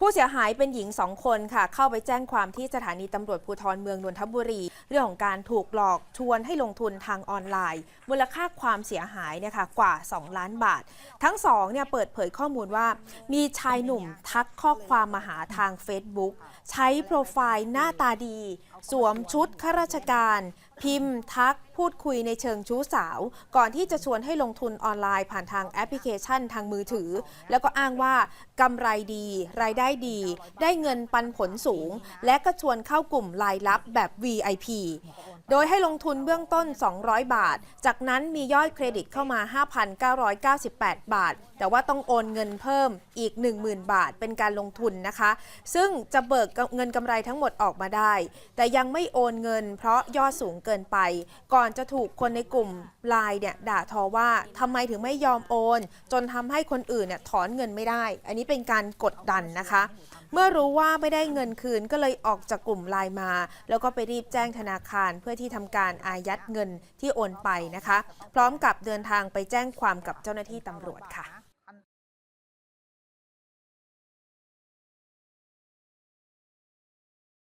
ผู้เสียหายเป็นหญิงสองคนค่ะ เข้าไปแจ้งความที่สถานีตำรวจภูธรเมืองนนทบุรี เรื่องของการถูกหลอกชวนให้ลงทุนทางออนไลน์ มูลค่าความเสียหายเนี่ยค่ะกว่า 2 ล้านบาท ทั้งสองเนี่ยเปิดเผยข้อมูลว่า มีชายหนุ่มทักข้อความมาหาทาง Facebook ใช้โปรไฟล์หน้าตาดีสวมชุดข้าราชการ พิมพ์ทักพูดคุยในเชิงชู้สาว ก่อนที่จะชวนให้ลงทุนออนไลน์ผ่านทางแอปพลิเคชันทางมือถือ แล้วก็อ้างว่ากำไรดี รายได้ดี ได้เงินปันผลสูง และก็ชวนเข้ากลุ่มรายลับแบบ VIP โดยให้ลงทุนเบื้องต้น 200 บาท จากนั้นมียอดเครดิตเข้ามา 5,998 บาท แต่ว่าต้องโอนเงินเพิ่มอีก 10,000 บาท เป็นการลงทุนนะคะ ซึ่งจะเบิกเงินกำไรทั้งหมดออกมาได้ แต่ยังไม่โอนเงิน เพราะยอดสูงเกินไป ก่อนจะถูกคนในกลุ่มไลน์เนี่ยด่าทอว่าทำไมถึงไม่ยอมโอน จนทำให้คนอื่นเนี่ยถอนเงินไม่ได้ อันนี้เป็นการกดดันนะคะ เมื่อรู้ว่าไม่ได้เงินคืนก็เลยออกจากกลุ่มไลน์มา แล้วก็ไปรีบแจ้งธนาคารเพื่อที่ทำการอายัดเงินที่โอนไปนะคะ พร้อมกับเดินทางไปแจ้งความกับเจ้าหน้าที่ตำรวจค่ะ